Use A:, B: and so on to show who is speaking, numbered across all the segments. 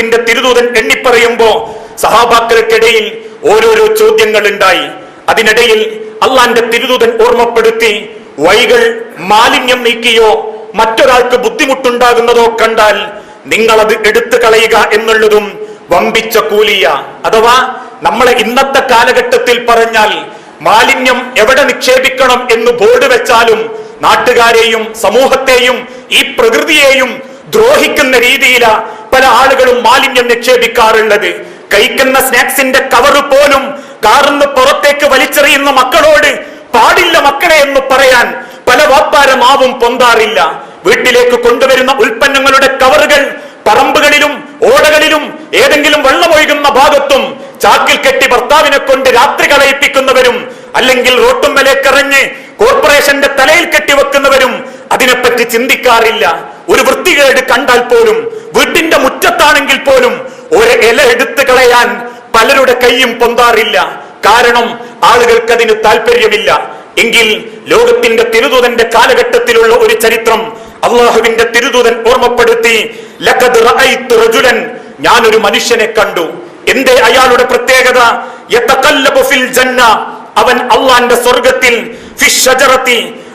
A: ലോകത്തിന്റെ തിരുദൂതൻ എണ്ണിപ്പറയുമ്പോ സഹാബാക്കൾക്കിടയിൽ ഓരോരോ ചോദ്യങ്ങൾ ഉണ്ടായി അതിനിടയിൽ അള്ളാന്റെ തിരുദൂതൻ ഓർമ്മപ്പെടുത്തി വൈകൾ മാലിന്യം നീക്കിയോ? മറ്റൊരാൾക്ക് ബുദ്ധിമുട്ടുണ്ടാകുന്നതോ കണ്ടാൽ നിങ്ങൾ അത് എടുത്തു കളയുക എന്നുള്ളതും വമ്പിച്ച കൂലിയ. അഥവാ നമ്മളെ ഇന്നത്തെ കാലഘട്ടത്തിൽ പറഞ്ഞാൽ മാലിന്യം എവിടെ നിക്ഷേപിക്കണം എന്ന് ബോർഡ് വെച്ചാലും നാട്ടുകാരെയും സമൂഹത്തെയും ഈ പ്രകൃതിയെയും ദ്രോഹിക്കുന്ന രീതിയിലാ പല ആളുകളും മാലിന്യം നിക്ഷേപിക്കാറുള്ളത്. കഴിക്കുന്ന സ്നാക്സിന്റെ കവറ് പോലും കാർന്ന് പുറത്തേക്ക് വലിച്ചെറിയുന്ന മക്കളോട് പാടില്ല മക്കളെ എന്ന് പറയാൻ പല വാപ്പാരമാവും പൊന്താറില്ല. വീട്ടിലേക്ക് കൊണ്ടുവരുന്ന ഉൽപ്പന്നങ്ങളുടെ കവറുകൾ പറമ്പുകളിലും ഓടകളിലും ഏതെങ്കിലും വെള്ളമൊഴുകുന്ന ഭാഗത്തും ചാക്കിൽ കെട്ടി ഭർത്താവിനെ കൊണ്ട് രാത്രി കളയിപ്പിക്കുന്നവരും അല്ലെങ്കിൽ റോട്ടുമ്മലേക്കെറിഞ്ഞ് കോർപ്പറേഷന്റെ തലയിൽ കെട്ടിവെക്കുന്നവരും അതിനെപ്പറ്റി ചിന്തിക്കാറില്ല. ഒരു വൃത്തികേട് കണ്ടാൽ പോലും വീട്ടിന്റെ മുറ്റത്താണെങ്കിൽ പോലും ഒരു ഇല എടുത്തു കളയാൻ പലരുടെ കൈയും പൊന്താറില്ല. കാരണം ആളുകൾക്ക് അതിന് താല്പര്യമില്ല എങ്കിൽ ലോകത്തിന്റെ തിരുദൂതന്റെ കാലഘട്ടത്തിലുള്ള ഒരു ചരിത്രം അള്ളാഹുവിന്റെ തിരുദൂതൻ ഓർമ്മപ്പെടുത്തി റജുലൻ ഞാനൊരു മനുഷ്യനെ കണ്ടു. എന്തേ അയാളുടെ പ്രത്യേകത? ജന്ന അവൻ അള്ളാന്റെ സ്വർഗത്തിൽ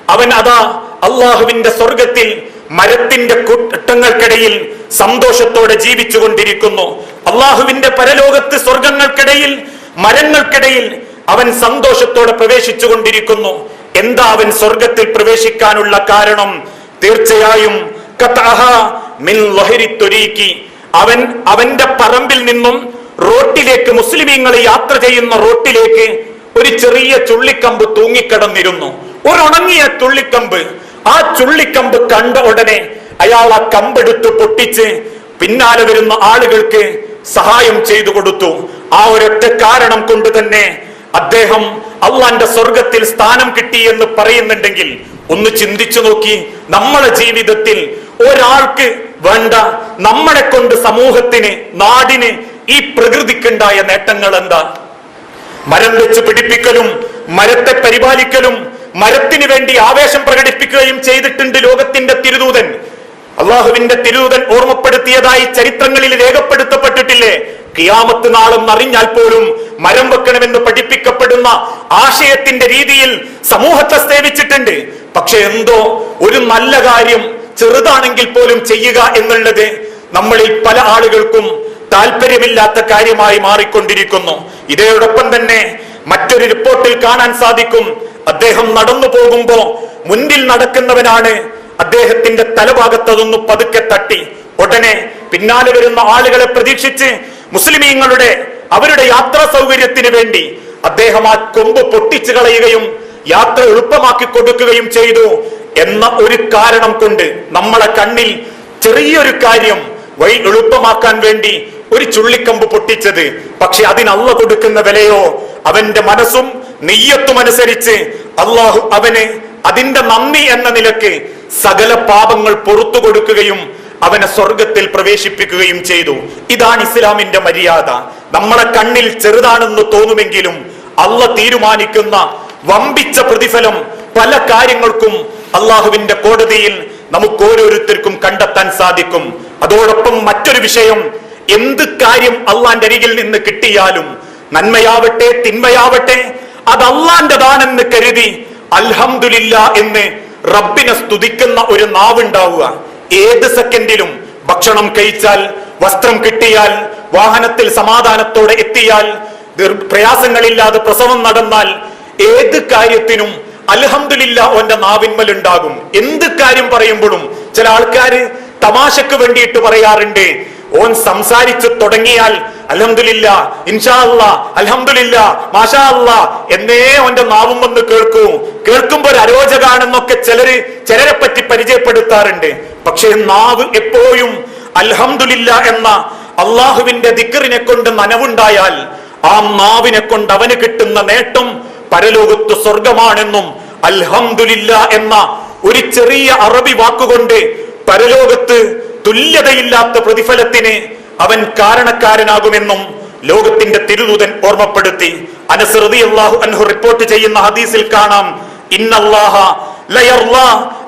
A: അവൻ അതാ അള്ളാഹുവിന്റെ സ്വർഗത്തിൽ മരത്തിന്റെ കൂട്ടങ്ങൾക്കിടയിൽ സന്തോഷത്തോടെ ജീവിച്ചു കൊണ്ടിരിക്കുന്നു അള്ളാഹുവിന്റെ പരലോകത്ത് സ്വർഗങ്ങൾക്കിടയിൽ മരങ്ങൾക്കിടയിൽ അവൻ സന്തോഷത്തോടെ പ്രവേശിച്ചു കൊണ്ടിരിക്കുന്നു എന്താ അവൻ സ്വർഗത്തിൽ പ്രവേശിക്കാനുള്ള കാരണം? തീർച്ചയായും. അവൻ അവന്റെ പറമ്പിൽ നിന്നും റോട്ടിലേക്ക് മുസ്ലിമീങ്ങൾ യാത്ര ചെയ്യുന്ന റോട്ടിലേക്ക് ഒരു ചെറിയ ചുള്ളിക്കമ്പ് തൂങ്ങിക്കിടന്നിരുന്നു. ഒരു ഉണങ്ങിയ ചുള്ളിക്കമ്പ് ആ ചുള്ളിക്കമ്പ് കണ്ട ഉടനെ അയാൾ ആ കമ്പെടുത്ത് പൊട്ടിച്ച് പിന്നാലെ വരുന്ന ആളുകൾക്ക് സഹായം ചെയ്തു കൊടുത്തു. ആ ഒരൊറ്റ കാരണം കൊണ്ട് തന്നെ അദ്ദേഹം അള്ളാന്റെ സ്വർഗത്തിൽ സ്ഥാനം കിട്ടി എന്ന് പറയുന്നുണ്ടെങ്കിൽ ഒന്ന് ചിന്തിച്ചു നോക്കി. നമ്മളെ ജീവിതത്തിൽ ഒരാൾക്ക് വേണ്ട നമ്മളെ കൊണ്ട് സമൂഹത്തിന് നാടിന് ഈ പ്രകൃതിക്കുണ്ടായ നേട്ടങ്ങൾ എന്താ മരം വെച്ച് പിടിപ്പിക്കലും മരത്തെ പരിപാലിക്കലും മരത്തിന് വേണ്ടി ആവേശം പ്രകടിപ്പിക്കുകയും ചെയ്തിട്ടുണ്ട് ലോകത്തിന്റെ തിരുദൂതൻ. അള്ളാഹുവിന്റെ തിരുദൂതൻ ഓർമ്മപ്പെടുത്തിയതായി ചരിത്രങ്ങളിൽ രേഖപ്പെടുത്തപ്പെട്ടിട്ടില്ലേ? കിയാമത്ത് നാളും അറിഞ്ഞാൽ പോലും മരം വെക്കണമെന്ന് പഠിപ്പിക്കപ്പെടുന്ന ആശയത്തിന്റെ രീതിയിൽ സമൂഹത്തെ സേവിച്ചിട്ടുണ്ട്. പക്ഷെ എന്തോ ഒരു നല്ല കാര്യം ചെറുതാണെങ്കിൽ പോലും ചെയ്യുക എന്നുള്ളത് നമ്മളിൽ പല ആളുകൾക്കും താല്പര്യമില്ലാത്ത കാര്യമായി മാറിക്കൊണ്ടിരിക്കുന്നു. ഇതോടൊപ്പം തന്നെ മറ്റൊരു റിപ്പോർട്ടിൽ കാണാൻ സാധിക്കും. അദ്ദേഹം നടന്നു പോകുമ്പോ മുൻപിൽ നടക്കുന്നവനാണ്. അദ്ദേഹത്തിന്റെ തലഭാഗത്തതൊന്ന് പതുക്കെ തട്ടി. ഉടനെ പിന്നാലെ വരുന്ന ആളുകളെ പ്രതീക്ഷിച്ച് മുസ്ലിമീങ്ങളുടെ അവരുടെ യാത്രാ സൗകര്യത്തിന് വേണ്ടി അദ്ദേഹം ആ കൊമ്പ് പൊട്ടിച്ചു കളയുകയും യാത്ര എളുപ്പമാക്കി കൊടുക്കുകയും ചെയ്തു എന്ന ഒരു കാരണം കൊണ്ട് നമ്മളെ കണ്ണിൽ ചെറിയൊരു കാര്യം വഴി എളുപ്പമാക്കാൻ വേണ്ടി ഒരു ചുള്ളിക്കമ്പ് പൊട്ടിച്ചത്. പക്ഷെ അതിന് അള്ള കൊടുക്കുന്ന വിലയോ? അവന്റെ മനസ്സും നെയ്യത്തും അനുസരിച്ച് അള്ളാഹു അവന് അതിന്റെ നന്ദി എന്ന നിലയ്ക്ക് സകല പാപങ്ങൾ പുറത്തു കൊടുക്കുകയും അവനെ സ്വർഗത്തിൽ പ്രവേശിപ്പിക്കുകയും ചെയ്തു. ഇതാണ് ഇസ്ലാമിന്റെ മര്യാദ. നമ്മളെ കണ്ണിൽ ചെറുതാണെന്ന് തോന്നുമെങ്കിലും അല്ല തീരുമാനിക്കുന്ന വമ്പിച്ച പ്രതിഫലം പല കാര്യങ്ങൾക്കും അള്ളാഹുവിന്റെ കോടതിയിൽ നമുക്ക് ഓരോരുത്തർക്കും കണ്ടെത്താൻ സാധിക്കും. അതോടൊപ്പം മറ്റൊരു വിഷയം എന്ത് കാര്യം അള്ളാന്റെ അരികിൽ നിന്ന് കിട്ടിയാലും നന്മയാവട്ടെ തിന്മയാവട്ടെ അത് അള്ളാന്റെതാണെന്ന് കരുതി അൽഹമില്ല എന്ന് റബ്ബിനെ സ്തുതിക്കുന്ന ഒരു നാവുണ്ടാവുക. ഏത് സെക്കൻഡിലും ഭക്ഷണം കഴിച്ചാൽ വസ്ത്രം കിട്ടിയാൽ വാഹനത്തിൽ സമാധാനത്തോടെ എത്തിയാൽ പ്രയാസങ്ങളില്ലാതെ പ്രസവം നടന്നാൽ ഏത് കാര്യത്തിനും അലഹമില്ല ഓന്റെ നാവിന്മലുണ്ടാകും. എന്ത് കാര്യം പറയുമ്പോഴും ചില ആൾക്കാര് തമാശക്ക് വേണ്ടിയിട്ട് പറയാറുണ്ട് ഓൻ സംസാരിച്ചു തുടങ്ങിയാൽ അലഹമില്ല ഇൻഷാ അലഹമില്ല മാഷാല്ല എന്നേ ഓന്റെ നാവും വന്ന് കേൾക്കൂ. കേൾക്കുമ്പോൾ ഒരു അരോചകാണെന്നൊക്കെ ചിലര് ചിലരെ പറ്റി പരിചയപ്പെടുത്താറുണ്ട്. പക്ഷേ നാവ് എപ്പോഴും അലഹമില്ല എന്ന അള്ളാഹുവിന്റെ ദിക്കറിനെ കൊണ്ട് നനവുണ്ടായാൽ ആ നാവിനെ കൊണ്ട് അവന് കിട്ടുന്ന നേട്ടം പരലോകത്ത് സ്വർഗമാണെന്നും അൽഹമില്ല എന്ന ഒരു ചെറിയ അറബി വാക്കുകൊണ്ട് പരലോകത്ത് തുല്യതയില്ലാത്ത പ്രതിഫലത്തിന് അവൻ കാരണക്കാരനാകുമെന്നും ലോകത്തിന്റെ തിരുദൂതൻ ഓർമ്മപ്പെടുത്തി. അനസൃതി അള്ളാഹു അൻഹു റിപ്പോർട്ട് ചെയ്യുന്ന ഹദീസിൽ കാണാം. ഇന്നല്ലാഹ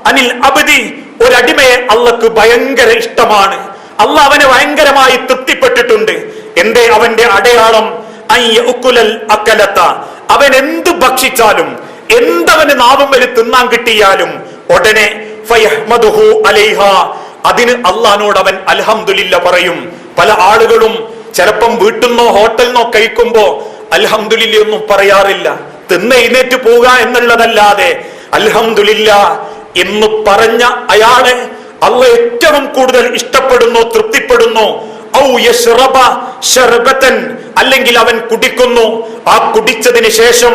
A: അനിൽ അബ്ദി. ഒരടിമയെ അള്ളക്ക് ഭയങ്കര ഇഷ്ടമാണ്. അല്ല അവനെ ഭയങ്കരമായി തൃപ്തിപ്പെട്ടിട്ടുണ്ട്. എന്തേ അവന്റെ അടയാളം? അക്കലത്ത അവൻ എന്ത് ഭക്ഷിച്ചാലും എന്തവന് നാവും വലി തിന്നാൻ കിട്ടിയാലും ഉടനെ അലൈഹ. അതിന് അള്ളഹാനോട് അവൻ അൽഹംദുലില്ല പറയും. പല ആളുകളും ചിലപ്പം വീട്ടിൽ നിന്നോ ഹോട്ടലിൽ നിന്നോ കഴിക്കുമ്പോ അൽഹംദുലില്ല ഒന്നും പറയാറില്ല. തിന്ന് എഴുന്നേറ്റ് പോവുക എന്നുള്ളതല്ലാതെ അൽഹംദുലില്ല എന്ന് പറഞ്ഞ അയാളെ അള്ള ഏറ്റവും കൂടുതൽ ഇഷ്ടപ്പെടുന്നു തൃപ്തിപ്പെടുന്നു. അല്ലെങ്കിൽ അവൻ കുടിക്കുന്നു. ആ കുടിച്ചതിന് ശേഷം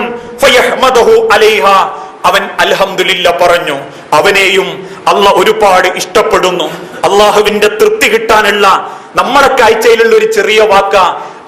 A: അവൻ അൽഹംദുലില്ല പറഞ്ഞു. അവനെയും അല്ല ഒരുപാട് ഇഷ്ടപ്പെടുന്നു. അള്ളാഹുവിന്റെ തൃപ്തി കിട്ടാനുള്ള നമ്മുടെ കാഴ്ചയിലുള്ള ഒരു ചെറിയ വാക്ക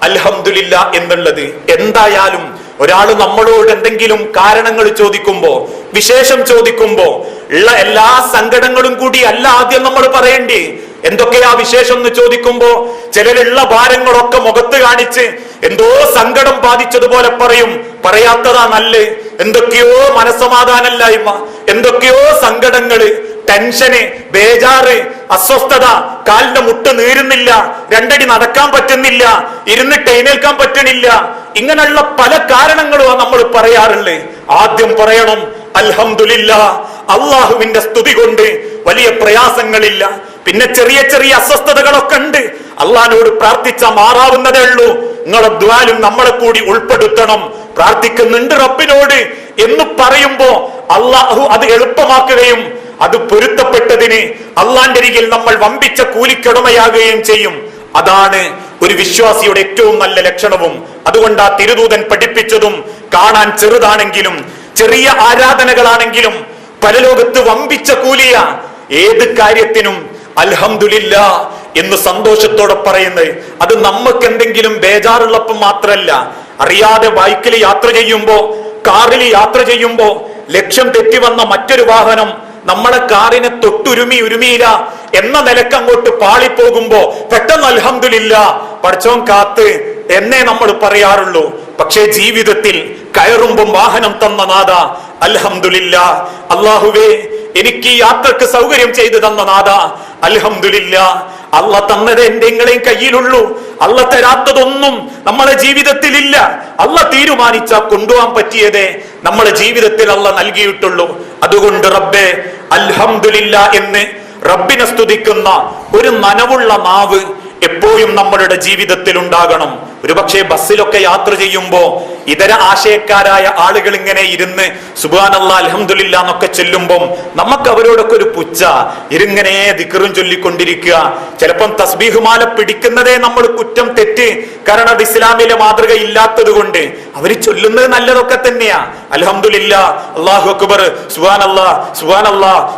A: അൽഹംദുലില്ല എന്നുള്ളത്. എന്തായാലും ഒരാൾ നമ്മളോട് എന്തെങ്കിലും കാരണങ്ങൾ ചോദിക്കുമ്പോ വിശേഷം ചോദിക്കുമ്പോ ഉള്ള എല്ലാ സങ്കടങ്ങളും കൂടി അല്ല ആദ്യം നമ്മൾ പറയേണ്ടി. എന്തൊക്കെയാ വിശേഷം എന്ന് ചോദിക്കുമ്പോ ചിലരുള്ള ഭാരങ്ങളൊക്കെ മുഖത്ത് കാണിച്ച് എന്തോ സങ്കടം ബാധിച്ചതുപോലെ പറയും. പറയാത്തതാ നല്ല. എന്തൊക്കെയോ മനസ്സമാധാനമില്ലായ്മ. എന്തൊക്കെയോ സങ്കടങ്ങൾ ടെൻഷന് ബേജാറ് അസ്വസ്ഥത കാലിന്റെ മുട്ട് നീരുന്നില്ല രണ്ടടി നടക്കാൻ പറ്റുന്നില്ല ഇരുന്നിട്ട് എഴുന്നേൽക്കാൻ പറ്റണില്ല. ഇങ്ങനെയുള്ള പല കാരണങ്ങളും നമ്മൾ പറയാറുള്ളത് ആദ്യം പറയണം അൽഹമില്ല അള്ളാഹുവിന്റെ സ്തുതി കൊണ്ട് വലിയ പ്രയാസങ്ങളില്ല. പിന്നെ ചെറിയ ചെറിയ അസ്വസ്ഥതകളൊക്കെ ഉണ്ട്. അള്ളഹാനോട് പ്രാർത്ഥിച്ച മാറാവുന്നതേ ഉള്ളൂ. നിങ്ങളെ ദ്വാലും നമ്മളെ കൂടി ഉൾപ്പെടുത്തണം. പ്രാർത്ഥിക്കുന്നുണ്ട് റബ്ബിനോട്. എന്ന് പറയുമ്പോ അള്ളാഹു അത് എളുപ്പമാക്കുകയും അത് പൊരുത്തപ്പെട്ടതിന് അള്ളാന്റെ അരികിൽ നമ്മൾ വമ്പിച്ച കൂലിക്കടമയാകുകയും ചെയ്യും. അതാണ് ഒരു വിശ്വാസിയുടെ ഏറ്റവും നല്ല ലക്ഷണവും. അതുകൊണ്ട് ആ തിരുദൂതൻ പഠിപ്പിച്ചതും കാണാൻ ചെറുതാണെങ്കിലും ചെറിയ ആരാധനകളാണെങ്കിലും പരലോകത്ത് വമ്പിച്ച കൂലിയ. ഏത് കാര്യത്തിനും അൽഹമില്ല എന്ന് സന്തോഷത്തോടെ പറയുന്നത്. അത് നമുക്ക് എന്തെങ്കിലും ബേജാറുള്ളപ്പം മാത്രല്ല. അറിയാതെ ബൈക്കിൽ യാത്ര ചെയ്യുമ്പോ കാറിൽ യാത്ര ചെയ്യുമ്പോൾ ലക്ഷ്യം തെറ്റി വന്ന മറ്റൊരു വാഹനം നമ്മുടെ കാറിനെ തൊട്ടുരുമി ഉരുമിയില്ല എന്ന നിലയ്ക്ക് അങ്ങോട്ട് പാളിപ്പോകുമ്പോ പെട്ടെന്ന് അൽഹമില്ല പഠിച്ചോൻ കാത്ത് എന്നേ നമ്മൾ പറയാറുള്ളൂ. പക്ഷേ ജീവിതത്തിൽ കയറുമ്പം വാഹനം തന്ന നാഥ അൽഹമില്ല അള്ളാഹുവേ എനിക്ക് യാത്രയ്ക്ക് സൗകര്യം ചെയ്തു തന്ന നാഥ അൽഹംദുലില്ല. അല്ല തന്നത് എന്തെങ്കിലും കയ്യിലുള്ളൂ. അള്ള തരാത്തതൊന്നും നമ്മളെ ജീവിതത്തിൽ ഇല്ല അള്ള തീരുമാനിച്ച കൊണ്ടുപോകാൻ പറ്റിയതേ നമ്മളെ ജീവിതത്തിൽ അള്ള നൽകിയിട്ടുള്ളൂ. അതുകൊണ്ട് റബ്ബെ അൽഹമില്ല എന്ന് റബ്ബിനെ സ്തുതിക്കുന്ന ഒരു നനവുള്ള നാവ് എപ്പോഴും നമ്മളുടെ ജീവിതത്തിൽ ഉണ്ടാകണം ഒരുപക്ഷെ ബസ്സിലൊക്കെ യാത്ര ചെയ്യുമ്പോ ഇതര ആശയക്കാരായ ആളുകൾ ഇങ്ങനെ ഇരുന്ന് സുബാനല്ല അലഹമുല്ല എന്നൊക്കെ ചെല്ലുമ്പം നമുക്ക് അവരോടൊക്കെ ഒരു പുച്ച ഇരുങ്ങനെ ദിക്കറും ചൊല്ലിക്കൊണ്ടിരിക്കുക. ചിലപ്പം തസ്ബീഹുമാല പിടിക്കുന്നതേ നമ്മൾ കുറ്റം തെറ്റ്. കാരണം അത് ഇസ്ലാമിലെ മാതൃക ഇല്ലാത്തത് കൊണ്ട് അവർ ചൊല്ലുന്നത് നല്ലതൊക്കെ തന്നെയാ. അലഹമുല്ല അള്ളാഹു അക്ബർ സുബാനല്ല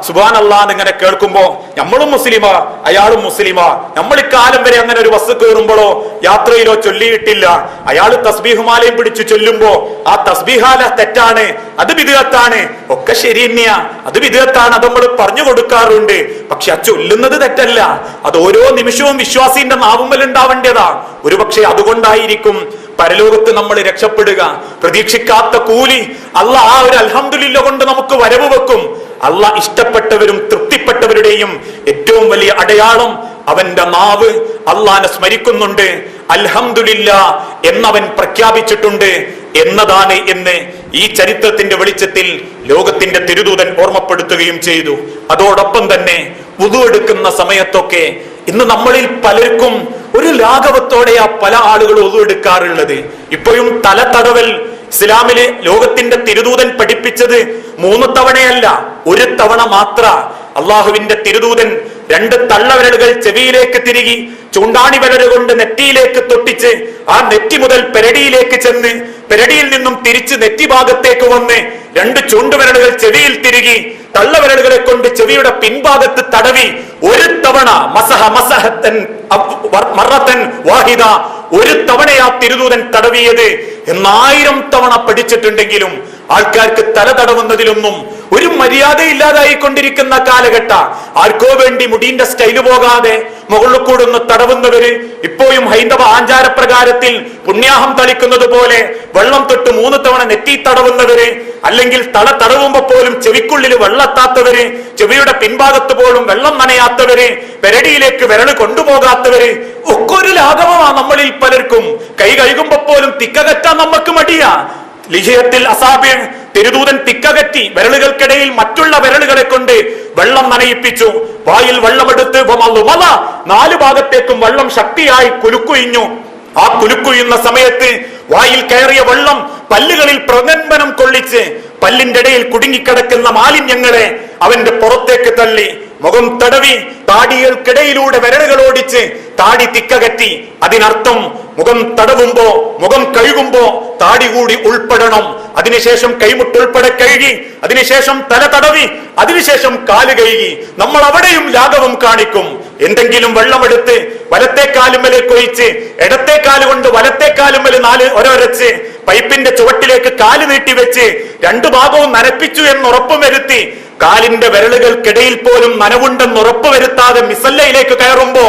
A: സുബാൻ അല്ലാ എന്നിങ്ങനെ കേൾക്കുമ്പോ നമ്മളും മുസ്ലിമാ അയാളും മുസ്ലിമാ. നമ്മൾ ഇക്കാലം വരെ അങ്ങനെ ഒരു ബസ് കയറുമ്പോഴോ യാത്രയിലോ ചൊല്ലിയിട്ടില്ല. അയാൾ തസ്ബീഹുമാലയും പിടിച്ചു ചൊല്ലുമ്പോ ആ തസ്ബീഹാല തെറ്റാണ് അത് വിധേയത്താണ് ഒക്കെ ശരി തന്നെയാ. അത് വിധേയത്താണ് അത് നമ്മൾ പറഞ്ഞു കൊടുക്കാറുണ്ട്. പക്ഷെ ആ ചൊല്ലുന്നത് തെറ്റല്ല. അത് ഓരോ നിമിഷവും വിശ്വാസിന്റെ നാവുമ്പൽ ഉണ്ടാവേണ്ടതാ ഒരുപക്ഷെ അതുകൊണ്ടായിരിക്കും പരലോകത്ത് നമ്മൾ രക്ഷപ്പെടുക. പ്രതീക്ഷിക്കാത്ത കൂലി അല്ല ആ ഒരു അൽഹംദുലില്ല കൊണ്ട് നമുക്ക് വരവ് വെക്കും. അല്ല ഇഷ്ടപ്പെട്ടവരും തൃപ്തിപ്പെട്ടവരുടെയും ഏറ്റവും വലിയ അടയാളം അവന്റെ നാവ് അള്ളാനെ സ്മരിക്കുന്നുണ്ട്. അൽഹമില്ല എന്നവൻ പ്രഖ്യാപിച്ചിട്ടുണ്ട് എന്നതാണ് എന്ന് ഈ ചരിത്രത്തിന്റെ വെളിച്ചത്തിൽ ലോകത്തിന്റെ തിരുദൂതൻ ഓർമ്മപ്പെടുത്തുകയും ചെയ്തു. അതോടൊപ്പം തന്നെ ഉതുവെടുക്കുന്ന സമയത്തൊക്കെ ഇന്ന് നമ്മളിൽ പലർക്കും ഒരു ലാഘവത്തോടെയാ പല ആളുകളും ഒതുവെടുക്കാറുള്ളത് ഇപ്പോഴും തല തടവൽ ഇസ്ലാമിലെ ലോകത്തിന്റെ തിരുദൂതൻ പഠിപ്പിച്ചത് മൂന്ന് തവണയല്ല ഒരു തവണ മാത്ര. അള്ളാഹുവിന്റെ തിരുദൂതൻ രണ്ട് തള്ളവിരലുകൾ ചെവിയിലേക്ക് തിരികി ചൂണ്ടാണി വിരലുകൊണ്ട് നെറ്റിയിലേക്ക് തൊട്ടിച്ച് ആ നെറ്റി മുതൽ പെരടിയിലേക്ക് ചെന്ന് പെരടിയിൽ നിന്നും തിരിച്ച് നെറ്റി ഭാഗത്തേക്ക് വന്ന് രണ്ട് ചൂണ്ടുവിരലുകൾ ചെവിയിൽ തിരികി തള്ളവിരലുകളെ കൊണ്ട് ചെവിയുടെ പിൻഭാഗത്ത് തടവി ഒരു തവണ മസഹ മസഹത്തൻ മറത്തൻ വാഹിദ ഒരു തവണയാ തിരുദൂതൻ തടവിയത് എന്നായിരം തവണ പഠിച്ചിട്ടുണ്ടെങ്കിലും ആൾക്കാർക്ക് തല തടവുന്നതിലൊന്നും ഒരു മര്യാദ ഇല്ലാതായിക്കൊണ്ടിരിക്കുന്ന കാലഘട്ട. ആർക്കോ വേണ്ടി മുടിന്റെ സ്റ്റൈൽ പോകാതെ മുകളിൽ കൂടുന്ന തടവുന്നവര് ഇപ്പോഴും ഹൈന്ദവ ആചാരപ്രകാരത്തിൽ പുണ്യാഹം തളിക്കുന്നത് പോലെ വെള്ളം തൊട്ട് മൂന്ന് തവണ നെറ്റി തടവുന്നവര് അല്ലെങ്കിൽ തല തടവുമ്പോ പോലും ചെവിക്കുള്ളിൽ വെള്ളത്താത്തവര് ചെവിയുടെ പിൻഭാഗത്ത് പോലും വെള്ളം നനയാത്തവര് പെരടിയിലേക്ക് വിരൾ കൊണ്ടുപോകാത്തവര് ഒക്കെ ഒരു ലാഘവമാണ് നമ്മളിൽ പലർക്കും. കൈ കഴുകുമ്പോ പോലും തിക്കകറ്റാൻ നമുക്ക് മടിയാ. ലിഹിയത്തിൽ അസാബിയ തിരുദൂതൻ തിക്കകറ്റി വിരലുകൾക്കിടയിൽ മറ്റുള്ള വിരലുകളെ കൊണ്ട് വെള്ളം നനയിപ്പിച്ചു. വായിൽ വെള്ളമെടുത്ത് നാല് ഭാഗത്തേക്കും വെള്ളം ശക്തിയായി കുലുക്കുയിഞ്ഞു. ആ കുലുക്കുയുന്ന സമയത്ത് വായിൽ കയറിയ വെള്ളം പല്ലുകളിൽ പ്രകമ്പനം കൊള്ളിച്ച് പല്ലിന്റെ ഇടയിൽ കുടുങ്ങിക്കിടക്കുന്ന മാലിന്യങ്ങളെ അവന്റെ പുറത്തേക്ക് തള്ളി. മുഖം തടവി താടികൾക്കിടയിലൂടെ വിരലുകൾ ഓടിച്ച് താടി തിക്കകറ്റി. അതിനർത്ഥം മുഖം തടവുമ്പോ മുഖം കഴുകുമ്പോ താടി കൂടി ഉൾപ്പെടണം. അതിനുശേഷം കൈമുട്ട് ഉൾപ്പെടെ കഴുകി അതിനുശേഷം തല തടവി അതിനുശേഷം കാൽ കഴുകി. നമ്മൾ അവിടെയും ലാഘവം കാണിക്കും. എന്തെങ്കിലും വെള്ളമെടുത്ത് വലത്തെ കാലുമ്മലേക്ക് ഒഴിച്ച് ഇടത്തെ കാൽ കൊണ്ട് വലത്തെ കാലുമ്മൽ നാല് ഒരൊരച്ച് പൈപ്പിന്റെ ചുവട്ടിലേക്ക് കാൽ നീട്ടി വെച്ച് രണ്ടു ഭാഗവും നനപ്പിച്ചു എന്ന് ഉറപ്പുവരുത്തി കാലിന്റെ വിരലുകൾക്കിടയിൽ പോലും നനവുണ്ടെന്ന് ഉറപ്പുവരുത്താതെ മിസല്ലയിലേക്ക് കയറുമ്പോ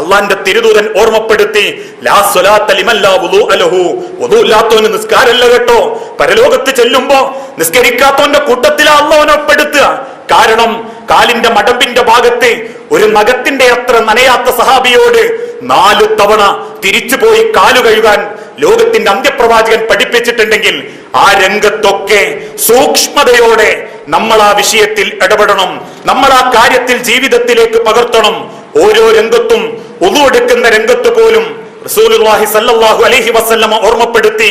A: അള്ളാന്റെ തിരുദൂതൻ ഓർമ്മപ്പെടുത്തി ലാ സ്വലാത്ത ലിമല്ലാ വുളൂ അലഹു വുളൂ ഇല്ലാത്തവന് നിസ്കാരമല്ല കേട്ടോ. പരലോകത്ത് ചെല്ലുമ്പോ നിസ്കരിക്കാത്തവന്റെ കൂട്ടത്തിലാ അള്ളവനപ്പെടുത്തുക കാരണം കാലിന്റെ മടമ്പിന്റെ ഭാഗത്ത് ഒരു നഖത്തിന്റെ അത്ര നനയാത്ത സഹാബിയോട് നാലു തവണ തിരിച്ചുപോയി കാലു കഴുകാൻ ലോകത്തിന്റെ അന്ത്യപ്രവാചകൻ പഠിപ്പിച്ചിട്ടുണ്ടെങ്കിൽ ആ രംഗത്തൊക്കെ സൂക്ഷ്മതയോടെ നമ്മൾ ആ വിഷയത്തിൽ ഇടപെടണം. നമ്മൾ ആ കാര്യത്തിൽ ജീവിതത്തിലേക്ക് പകർത്തണം. ഓരോ രംഗത്തും ഒതുവെടുക്കുന്ന രംഗത്ത് പോലും റസൂലുള്ളാഹി സല്ലല്ലാഹു അലൈഹി വസല്ലമ ഓർമ്മപ്പെടുത്തി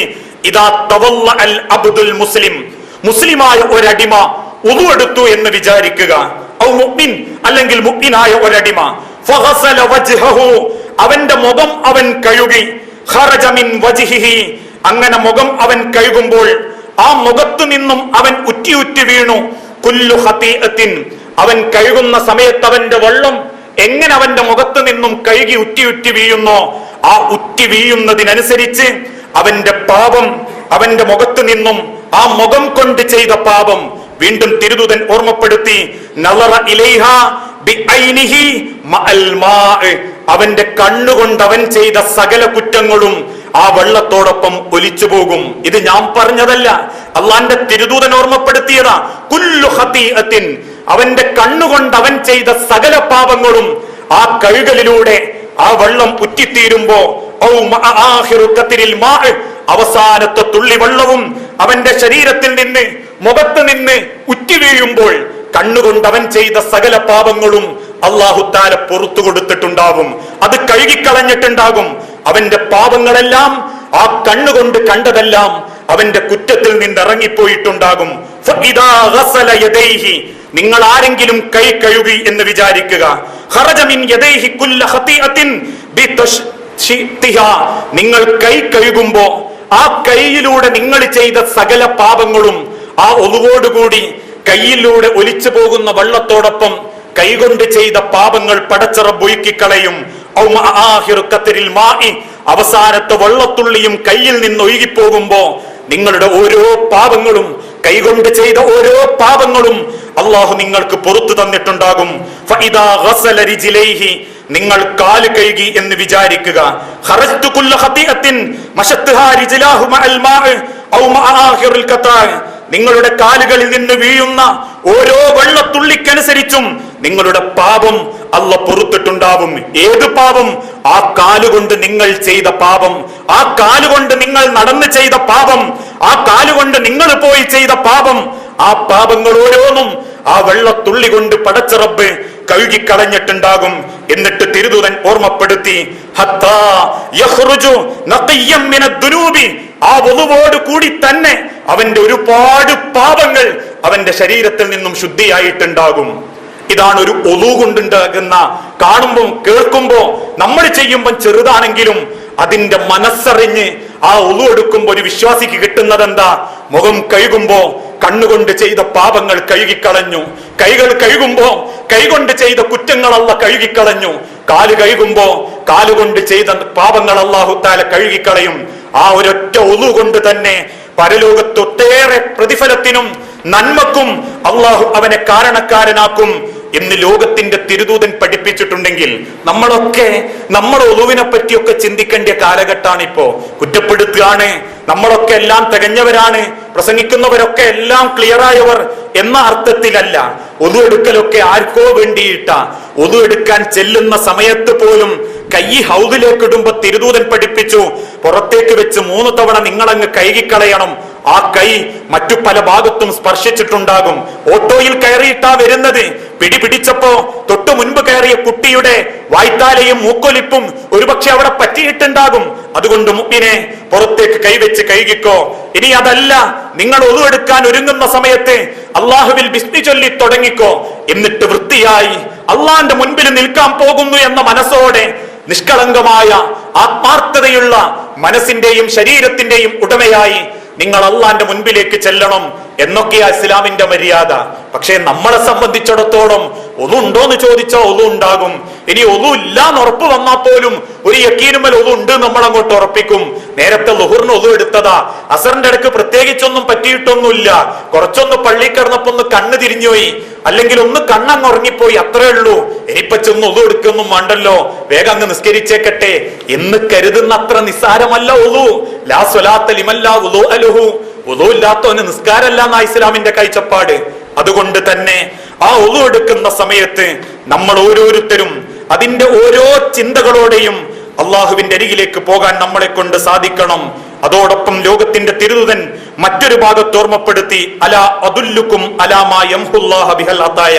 A: ഇദാ തവല്ല അൽ അബ്ദുൽ മുസ്ലിം. മുസ്ലിമായ ഒരടിമ ഒതുവെടുത്തു എന്ന് വിചാരിക്കുക. ഔ മുഅ്മിൻ അല്ലെങ്കിൽ മുഅ്മിനായ ഒരടിമ. അവന്റെ മുഖം അവൻ കഴുകി. അങ്ങനെ മുഖം അവൻ കഴുകുമ്പോൾ ആ മുഖത്തു നിന്നും അവൻ ഉറ്റി ഉറ്റി വീണു. കുല്ലു ഖതീഅത്തിൻ. അവൻ കഴുകുന്ന സമയത്ത് അവന്റെ വെള്ളം എങ്ങനെ അവന്റെ മുഖത്ത് നിന്നും കഴുകി ഉറ്റി ഉറ്റി വീഴുന്നോ ആ ഉറ്റി വീഴുന്നതിനനുസരിച്ച് അവന്റെ പാപം അവന്റെ മുഖത്ത് നിന്നും ആ മുഖം കൊണ്ട് ചെയ്ത പാപം വീണ്ടും തിരുദൂതൻ ഓർമ്മപ്പെടുത്തി അവന്റെ കണ്ണുകൊണ്ട് അവൻ ചെയ്ത സകല കുറ്റങ്ങളും ആ വെള്ളത്തോടൊപ്പം ഒലിച്ചു പോകും. ഇത് ഞാൻ പറഞ്ഞതല്ല. അള്ളാന്റെ തിരുദൂതൻ ഓർമ്മപ്പെടുത്തിയതാ. കുല്ലു ഖതീഅത്തിൻ. അവന്റെ കണ്ണുകൊണ്ട് അവൻ ചെയ്ത സകല പാപങ്ങളും ആ കഴുകലിലൂടെ ആ വെള്ളം ഉറ്റിത്തീരുമ്പോ അവസാനത്തെ തുള്ളി വെള്ളവും അവന്റെ ശരീരത്തിൽ നിന്ന് മുഖത്ത് നിന്ന് ഉറ്റിവീഴുമ്പോൾ കണ്ണുകൊണ്ട് അവൻ ചെയ്ത സകല പാപങ്ങളും അള്ളാഹുത്താല പുറത്തു കൊടുത്തിട്ടുണ്ടാകും അത് കഴുകിക്കളഞ്ഞിട്ടുണ്ടാകും അവന്റെ പാപങ്ങളെല്ലാം ആ കണ്ണുകൊണ്ട് കണ്ടതെല്ലാം അവന്റെ കുറ്റത്തിൽ നിന്ന് ഇറങ്ങിപ്പോയിട്ടുണ്ടാകും. നിങ്ങൾ ആരെങ്കിലും കൈ കഴുകി എന്ന് വിചാരിക്കുക. നിങ്ങൾ കൈ കഴുകുമ്പോ ആ കൈയിലൂടെ നിങ്ങൾ ചെയ്ത സകല പാപങ്ങളും ആ ഒതുവോടുകൂടി കയ്യിലൂടെ ഒലിച്ചു പോകുന്ന വള്ളത്തോടൊപ്പം കൈകൊണ്ട് ചെയ്ത പാപങ്ങൾ ഖത്രിൽ മാഇ. അവസാനത്തെ വള്ളത്തുള്ളിയും കയ്യിൽ നിന്ന് ഒഴുകിപ്പോകുമ്പോ നിങ്ങളുടെ ഓരോ പാപങ്ങളും കൈകൊണ്ട് ചെയ്ത ഓരോ പാപങ്ങളും അള്ളാഹു നിങ്ങൾക്ക് പുറത്തു തന്നിട്ടുണ്ടാകും. നിങ്ങൾ കാൽ കഴുകി എന്ന് വിചാരിക്കുക. ഖറജ്തു നിങ്ങളുടെ കാലുകളിൽ നിന്ന് വീഴുന്ന ഓരോ വെള്ളത്തുള്ളിക്കനുസരിച്ചും നിങ്ങളുടെ പാപം അല്ല പൊറത്തിട്ടുണ്ടാവും. ഏത് പാപം? ആ കാലുകൊണ്ട് നിങ്ങൾ ചെയ്ത പാപം. ആ കാലുകൊണ്ട് നിങ്ങൾ നടന്നു ചെയ്ത പാപം. ആ കാലുകൊണ്ട് നിങ്ങൾ പോയി ചെയ്ത പാപം. ആ പാപങ്ങൾ ഓരോന്നും ആ വെള്ളത്തുള്ളി കൊണ്ട് പടച്ചിറപ്പ് കഴുകിക്കളഞ്ഞിട്ടുണ്ടാകും. എന്നിട്ട് തിരുതുതൻ ഓർമ്മപ്പെടുത്തി ഹത്താ. ആ വധുവോട് കൂടി തന്നെ അവന്റെ ഒരുപാട് പാപങ്ങൾ അവന്റെ ശരീരത്തിൽ നിന്നും ശുദ്ധിയായിട്ടുണ്ടാകും. ഇതാണ് ഒരു ഒതു കൊണ്ടുണ്ടാകുന്ന കാണുമ്പോൾ കേൾക്കുമ്പോ നമ്മൾ ചെയ്യുമ്പോൾ ചെറുതാണെങ്കിലും അതിന്റെ മനസ്സറിഞ്ഞ് ആ ഒതു എടുക്കുമ്പോ ഒരു വിശ്വാസിക്ക് കിട്ടുന്നത് എന്താ മുഖം കഴുകുമ്പോ കണ്ണുകൊണ്ട് ചെയ്ത പാപങ്ങൾ കഴുകിക്കളഞ്ഞു. കൈകൾ കഴുകുമ്പോ കൈകൊണ്ട് ചെയ്ത കുറ്റങ്ങളല്ല കഴുകിക്കളഞ്ഞു. കാൽ കഴുകുമ്പോ കാലുകൊണ്ട് ചെയ്ത പാപങ്ങൾ കഴുകിക്കളയും. ആ ഒരൊറ്റ ഒന്നുകൊണ്ട് കൊണ്ട് തന്നെ പരലോകത്തൊട്ടേറെ പ്രതിഫലത്തിനും നന്മക്കും അള്ളാഹു അവനെ കാരണക്കാരനാക്കും എന്ന് ലോകത്തിന്റെ തിരുദൂതൻ പഠിപ്പിച്ചിട്ടുണ്ടെങ്കിൽ നമ്മളൊക്കെ നമ്മുടെ ഒളിവിനെ പറ്റിയൊക്കെ ചിന്തിക്കേണ്ട കാലഘട്ടമാണ് ഇപ്പോ കുറ്റപ്പെടുത്തുകയാണ്. നമ്മളൊക്കെ എല്ലാം തികഞ്ഞവരാണ്. പ്രസംഗിക്കുന്നവരൊക്കെ എല്ലാം ക്ലിയർ ആയവർ എന്ന അർത്ഥത്തിലല്ല. ഒതു എടുക്കലൊക്കെ ആർക്കോ വേണ്ടിയിട്ട. ഒതു എടുക്കാൻ ചെല്ലുന്ന സമയത്ത് പോലും കൈ ഹൗദിലേക്ക് ഇടുമ്പോ തിരുദൂതൻ പഠിപ്പിച്ചു. പുറത്തേക്ക് വെച്ച് മൂന്ന് തവണ നിങ്ങളങ്ങ് കൈകിക്കളയണം ആ കൈ മറ്റു പല ഭാഗത്തും സ്പർശിച്ചിട്ടുണ്ടാകും. ഓട്ടോയിൽ കയറിയിട്ടാ വരുന്നത്. പിടി പിടിച്ചപ്പോ തൊട്ടു മുൻപ് കയറിയ കുട്ടിയുടെ വായ്ത്താലയും മൂക്കൊലിപ്പും ഒരുപക്ഷെ അവിടെ പറ്റിയിട്ടുണ്ടാകും. അതുകൊണ്ട് മുപ്പിനെ പുറത്തേക്ക് കൈവച്ച് കൈകിക്കോ ഇനി അതല്ല നിങ്ങൾ ഒതുവെടുക്കാൻ ഒരുങ്ങുന്ന സമയത്ത് അള്ളാഹുവിൽ ബിസ്മി ചൊല്ലി തുടങ്ങിക്കോ. എന്നിട്ട് വൃത്തിയായി അള്ളാന്റെ മുൻപിൽ നിൽക്കാൻ പോകുന്നു എന്ന മനസ്സോടെ നിഷ്കളങ്കമായ ആത്മാർത്ഥതയുള്ള മനസ്സിന്റെയും ശരീരത്തിന്റെയും ഉടമയായി നിങ്ങൾ അള്ളാന്റെ മുൻപിലേക്ക് ചെല്ലണം എന്നൊക്കെയാ ഇസ്ലാമിന്റെ മര്യാദ. പക്ഷേ നമ്മളെ സംബന്ധിച്ചിടത്തോളം ഒതു ഉണ്ടോന്ന് ചോദിച്ചാൽ ഒതു ഉണ്ടാകും ഇനി ഒതു ഇല്ല എന്ന് ഉറപ്പ് വന്നാൽ പോലും ഒരു യക്കീനുമൽ ഒതു ഉണ്ട് നമ്മൾ അങ്ങോട്ട് ഉറപ്പിക്കും. നേരത്തെ ലുഹുറിന് ഒതു എടുത്തതാ. അസറിന്റെ ഇടയ്ക്ക് പ്രത്യേകിച്ചൊന്നും പറ്റിയിട്ടൊന്നുമില്ല. കുറച്ചൊന്ന് പള്ളി കിടന്നപ്പോ ഒന്ന് കണ്ണ് തിരിഞ്ഞുപോയി അല്ലെങ്കിൽ ഒന്ന് കണ്ണങ്ങ് ഉറങ്ങിപ്പോയി അത്രേ ഉള്ളൂ. ഇനിയിപ്പൊ ചെന്ന് ഒതു എടുക്കൊന്നും വേണ്ടല്ലോ. വേഗം അങ്ങ് നിസ്കരിച്ചേക്കട്ടെ. എന്ന് കരുതുന്ന അത്ര നിസ്സാരമല്ല ഒതു. ലാ സ്വലാത്ത ലിമല്ല ഉദു അലുഹു. ഉദു ഇല്ലാത്തവന് നിസ്കാരമല്ല എന്നാ ഇസ്ലാമിന്റെ കാഴ്ചപ്പാട്. അതുകൊണ്ട് തന്നെ ആ ഒളു എടുക്കുന്ന സമയത്ത് നമ്മൾ ഓരോരുത്തരും അതിന്റെ ഓരോ ചിന്തകളോടെയും അള്ളാഹുവിന്റെ അരികിലേക്ക് പോകാൻ നമ്മളെ കൊണ്ട് സാധിക്കണം. അതോടൊപ്പം ലോകത്തിന്റെ തിരുതുതൻ മറ്റൊരു ഭാഗത്ത് ഓർമ്മപ്പെടുത്തി അല അതുല്ലുക്കും അലാമ യംഹുല്ലാഹ ബിഹൽ അതായ